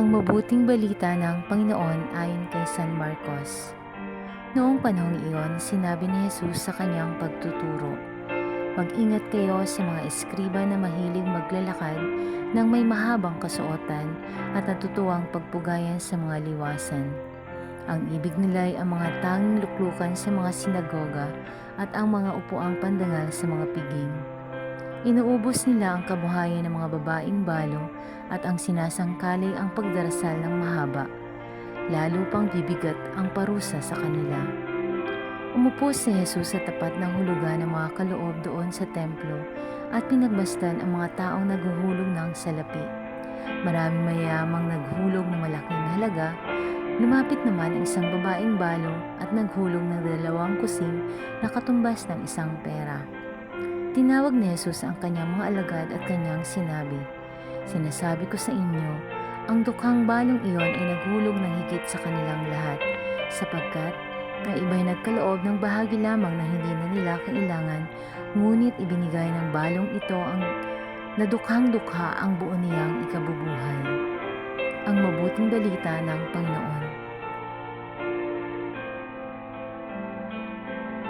Ang mabuting balita ng Panginoon ayon kay San Marcos. Noong panahong iyon, sinabi ni Jesus sa kanyang pagtuturo, Mag-ingat kayo sa mga eskriba na mahilig maglalakad ng may mahabang kasuotan at natutuwang pagpugayan sa mga liwasan. Ang ibig nila ay ang mga tanging luklukan sa mga sinagoga at ang mga upuang pandangal sa mga piging. Inuubos nila ang kabuhayan ng mga babaeng balo at ang sinasangkalay ang pagdarasal ng mahaba. Lalo pang bibigat ang parusa sa kanila. Umupo si Jesus sa tapat ng hulugan ng mga kaloob doon sa templo at pinagbastan ang mga taong naghuhulog ng salapi. Maraming mayamang naghulog ng malaking halaga. Lumapit naman ang isang babaeng balo at naghulog ng dalawang kusing na katumbas ng isang pera. Tinawag ni Jesus ang kanyang mga alagad at kanyang sinabi, Sinasabi ko sa inyo, ang dukhang balong iyon ay naghulog ng higit sa kanilang lahat, sapagkat ang iba'y nagkaloob ng bahagi lamang na hindi na nila kailangan, ngunit ibinigay ng balong ito ang nadukhang dukha ang buo niyang ikabubuhay. Ang mabuting balita ng Panginoon.